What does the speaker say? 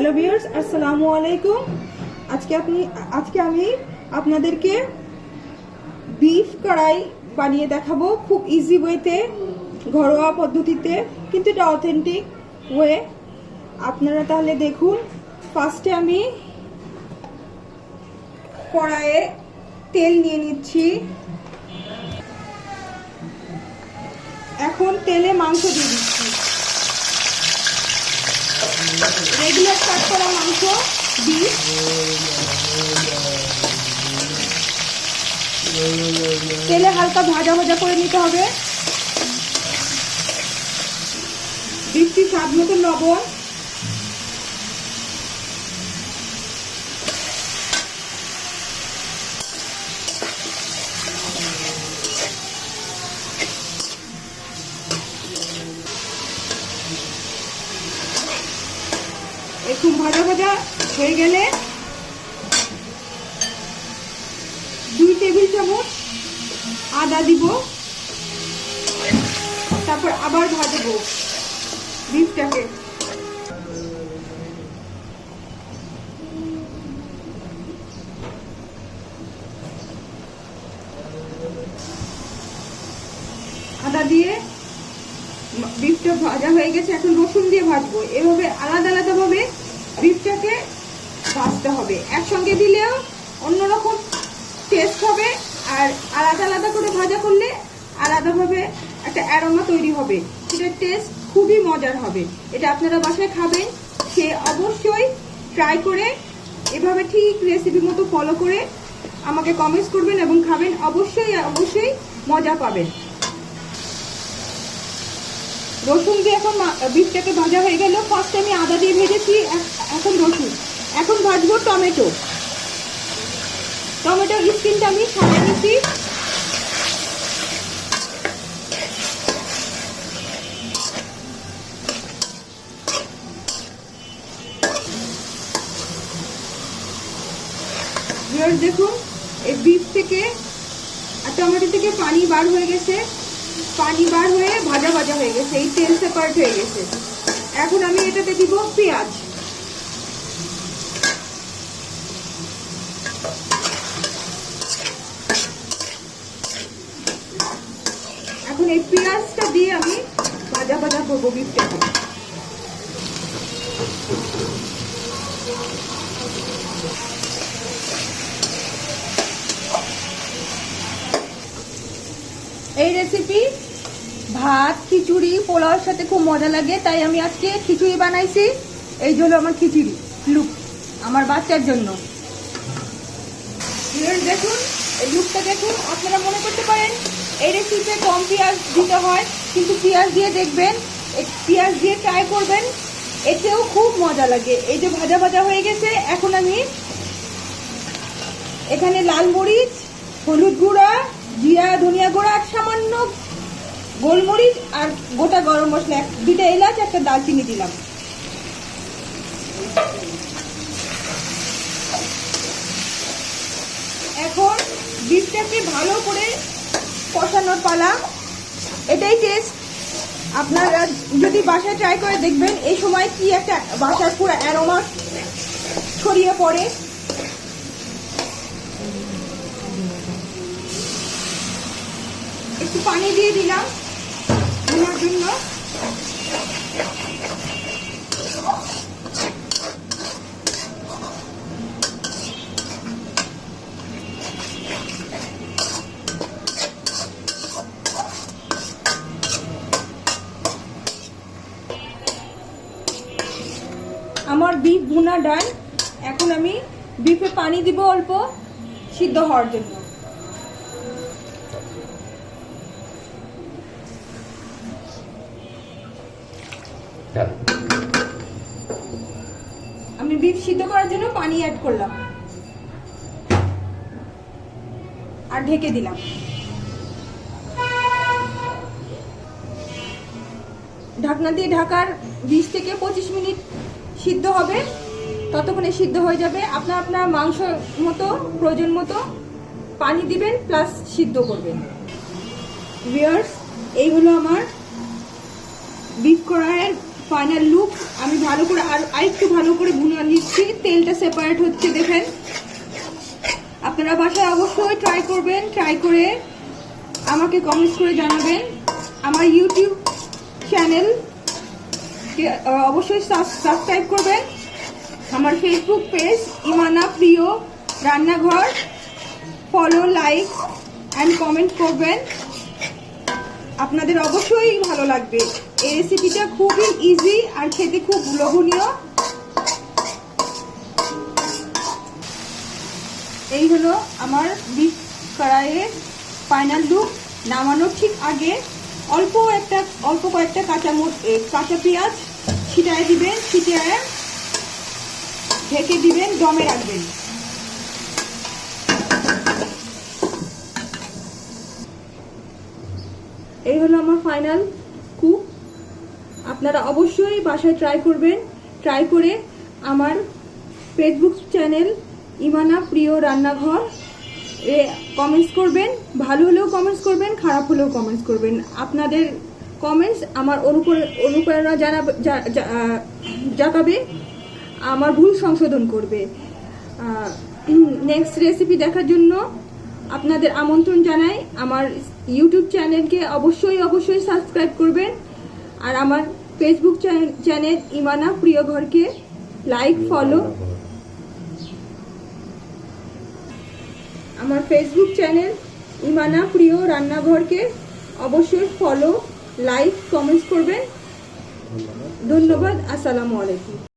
Hello viewers আসসালামু আলাইকুম আজকে আপনি, আজকে আমি আপনাদেরকে বিফ কড়াই বানিয়ে দেখাবো খুব ইজি ওয়েতে ঘরোয়া পদ্ধতিতে, কিন্তু এটা অথেন্টিক ওয়ে আপনারা তাহলে দেখুন ফার্স্টে আমি কড়াইয়ে তেল নিয়ে নিচ্ছি। এখন তেলে মাংস দিয়ে দিচ্ছি। রেগুলার কাট করা মাংস তেলে হালকা ভাজা ভাজা করে নিতে হবে। বৃষ্টি স্বাদ মতো লবণ একটু ভাজা ভাজা হয়ে গেলে দুই টেবিল চামচ আদা দিব। তারপর আবার ভাজবো বিফটাকে আদা দিয়ে বিফটা ভাজা হয়ে গেছে, এখন রসুন দিয়ে ভাজবো। এভাবে আলাদা আলাদা ভাবে বিফটাকে ভাজতে হবে। একসঙ্গে দিলেও অন্যরকম টেস্ট হবে আর আলাদা আলাদা করে ভাজা করলে আলাদাভাবে একটা অ্যারোমা তৈরি হবে। সেটার টেস্ট খুবই মজার হবে। এটা আপনারা বাসায় খাবেন, সে অবশ্যই ট্রাই করে এভাবে ঠিক রেসিপি মতো ফলো করে আমাকে কমেন্টস করবেন এবং খাবেন। অবশ্যই অবশ্যই মজা পাবেন। রসুন দিয়ে এখন বিফটাকে ভাজা হয়ে গেল। ফার্স্ট আমি আদা দিয়ে ভেজেছি এখন রসুন। এখন ভাজবো টমেটো। টমেটোর স্কিনটা আমি ছাড়িয়ে নিচ্ছি। দেখুন, এই বিফ থেকে আর টমেটো থেকে পানি বার হয়ে গেছে। পানি বার হয়ে ভাজা ভাজা হয়ে গেছে, এই তেল সেপারেট হয়ে গেছে। এখন আমি এটাতে দিব পেঁয়াজ। এখন এই পেঁয়াজটা দিয়ে আমি ভাজা ভাজা করব বিফটাকে এই রেসিপি ভাত, খিচুড়ি, পোলাওর সাথে খুব মজা লাগে, তাই আমি আজকে খিচুড়ি বানাইছি। এই জন্য আমার খিচুড়ি লুক আমার বাচ্চার জন্য। দেখুন, এই লুকটা দেখুন, আপনারা মনে করতে পারেন, এই রেসিপিতে কম পেঁয়াজ দিতে হয়, কিন্তু পেঁয়াজ দিয়ে দেখবেন পেঁয়াজ দিয়ে ট্রাই করবেন, এতেও খুব মজা লাগে। এই যে ভাজা ভাজা হয়ে গেছে, এখন আমি এখানে লাল মরিচ, হলুদ গুঁড়া, জিরা, ধনিয়া সামান্য গোলমরিচ আর গোটা গরম মশলা দুইটা এলাচ, একটা দালচিনি দিলাম। এখন বিফটাকে ভালো করে কষানোর পালা। এটাই টেস্ট আপনারা যদি বাসায় ট্রাই করে দেখবেন, এই সময় কি একটা বাসার পুরো অ্যারোমা ছড়িয়ে পড়ে। একটু পানি দিয়ে দিলাম ধোয়ার জন্য। আমার বিফ ভুনা ডান এখন আমি বিফে পানি দিব অল্প, সিদ্ধ হওয়ার জন্য। আমি বিফ সিদ্ধ করার জন্য পানি অ্যাড করলাম। আর ঢেকে দিলাম। ঢাকনা দিয়ে ঢাকার বিশ থেকে পঁচিশ মিনিট সিদ্ধ হবে। ততক্ষণে সিদ্ধ হয়ে যাবে। আপনার আপনার মাংস মতো, প্রয়োজন মতো পানি দিবেন প্লাস সিদ্ধ করবেন। ভিয়ার্স এই হলো আমার বিফ কড়াইয়ের ফাইনাল লুক আমি ভালো করে আর আরেকটু ভালো করে ভুনা নিচ্ছি। তেলটা সেপারেট হচ্ছে, দেখেন। আপনারা বাসায় অবশ্যই ট্রাই করবেন ট্রাই করে আমাকে কমেন্টস করে জানাবেন। আমার ইউটিউব চ্যানেল অবশ্যই সাবস্ক্রাইব করবেন। আমার ফেসবুক পেজ ইমানা প্রিয় রান্নাঘর। ফলো লাইক অ্যান্ড কমেন্ট করবেন। আপনাদের অবশ্যই ভালো লাগবে। এই রেসিপিটা খুবই ইজি আর খেতে খুব লোভনীয়। এই হলো আমার বিফ কড়াইয়ের ফাইনাল লুক নামানোর ঠিক আগে অল্প একটা, অল্প কয়েকটা কাঁচা কাঁচা পেঁয়াজ ছিটায় দিবেন, ছিটায় ঢেকে দিবেন, দমে রাখবেন। এই হলো আমার ফাইনাল আপনারা অবশ্যই বাসায় ট্রাই করবেন। ট্রাই করে আমার ফেসবুক চ্যানেল ইমানা প্রিয় রান্নাঘর এ কমেন্টস করবেন। ভালো হলেও কমেন্টস করবেন, খারাপ হলেও কমেন্টস করবেন। আপনাদের কমেন্টস আমার অনুপ্রে- অনুপ্রেরণা জানাবে, জা- জা- জাগাবে, আমার ভুল সংশোধন করবে। নেক্সট রেসিপি দেখার জন্য আপনাদের আমন্ত্রণ জানাই। আমার ইউটিউব চ্যানেলকে অবশ্যই অবশ্যই সাবস্ক্রাইব করবেন। আর আমার ফেসবুক চ্যানেল ইমানা প্রিয় ঘরকে লাইক ফলো আমার ফেসবুক চ্যানেল ইমানা প্রিয় রান্নাঘরকে অবশ্যই ফলো লাইক কমেন্টস করবেন ধন্যবাদ আসসালামু আলাইকুম